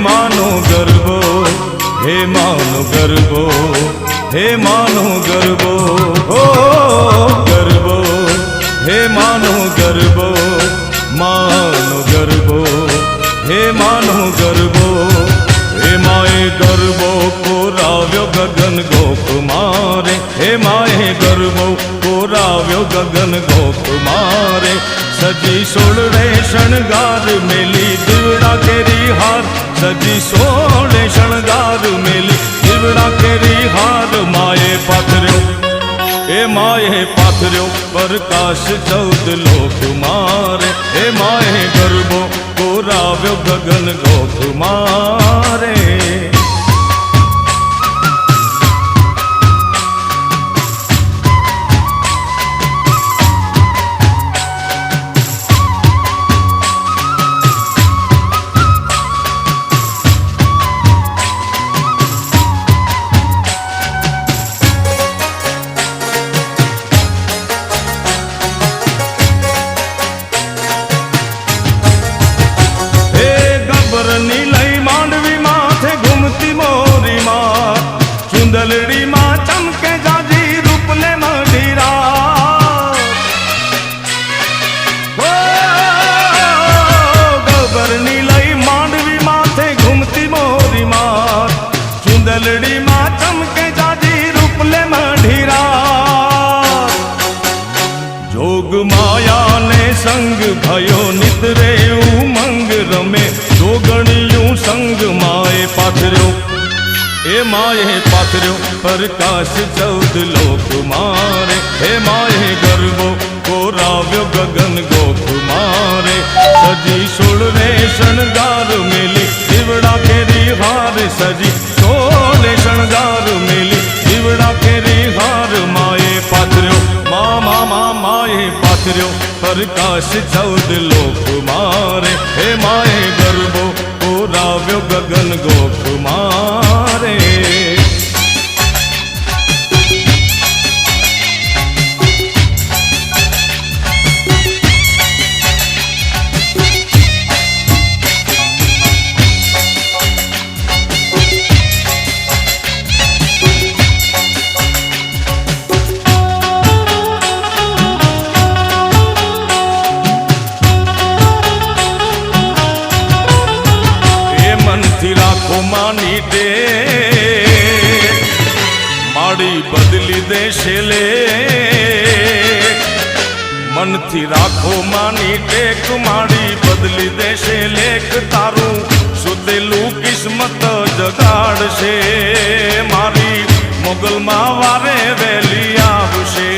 માનો ગરબો હે માનો ગરબો હે માનો ગરબો હો ગરબો હે માનો ગરબો માનો ગરબો હે માનો ગરબો હે માએ ગરબો કોરાવ્યો ગગન ગોકુમારે હે માએ ગરબો કોરાવ્યો ગગન ગોકુમારે સજી સોળે શણગાર મેલી દીવડા કેરી હાર સજી સોળે શણગાર મેલી. દીવડા કેરી હાર માએ પાથર્યો. એ માએ પાથર્યો, પ્રકાશ ચૌદ લોક મારે. એ માએ ગરબો કોરાવ્યો ગગન ગોખ મારે. ગબ્બરની લઈ માંડવી માથે ઘૂમતી મોરી માં. ચુંદલડી માં ચમકે જાજી રૂપલે મઢીરા ઓ, ગબ્બરની લઈ માંડવી માથે ઘૂમતી મોરી માં. ચુંદલડી માં ચમકે જાજી રૂપલે મઢીરા જોગ માયાને સંગ ભયો નિતરે ઉમંગ રમે જોગણિયું સંગ માએ પાથર્યો. એ માએ પાથર્યો, પ્રકાશ ચૌદ લોક મારે. હે માએ ગરબો કોરાવ્યો ગગન ગોખ મારે. સજી સોળને શણગાર મેલી, દીવડા કેરી હાર સજી. સોળે શણગાર મેલી, દીવડા કેરી હાર માએ પાથર્યો. મા મા, માએ પાથર્યો, પ્રકાશ ચૌદ લોક મારે. ગોખ મનથી રાખો માની ટેક મારી બદલી દેશે લેખ તારું. સુધેલું કિસ્મત જગાડશે, મારી મોગલમાં વારે વેલી આવશે.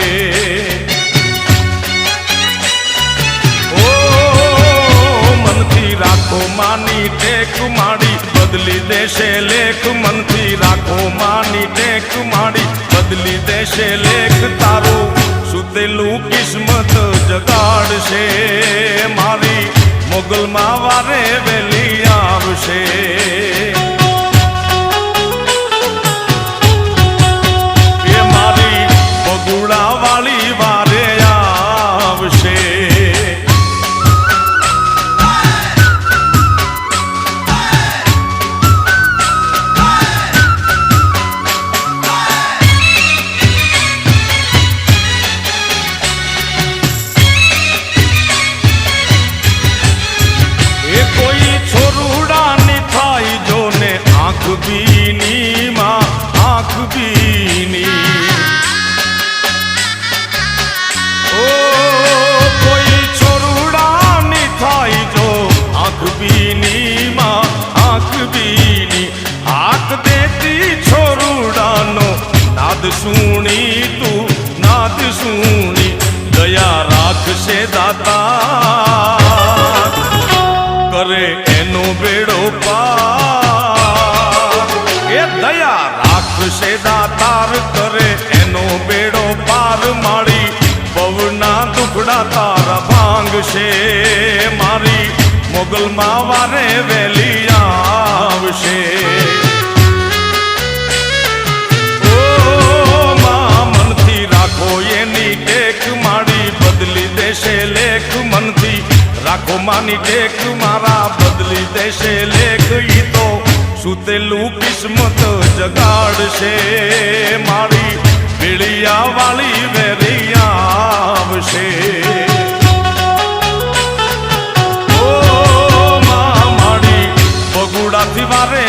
મનથી રાખો માની ટેક, માડી બદલી દેશે લેખ. મનથી રાખો માની ટેક, માડી બદલી દેશે લેખ તારો. સુતેલું જગાડશે મારી મોગલમાં વારે વેલી આવશે. આંખ હાથ દેતી છોરુડાનો, નાદ સુણી તું, નાદ સુણી, દયા રાખશે દાતા. કરે એનો બેડો પાર. એ દયા રાખશે દાતાર, કરે એનો બેડો પાર. મારી પવના દુખડા તારા ભાંગશે મારી, મોગલમાં વારે વેલી જન્મની ટેક મારા બદલી દેશે લેખ. ઈ તો સુતેલું કિસ્મત જગાડશે. મારી પીળિયા વાળી વેરિયા આવશે. ઓ મા, મારી બગુડાથી વારે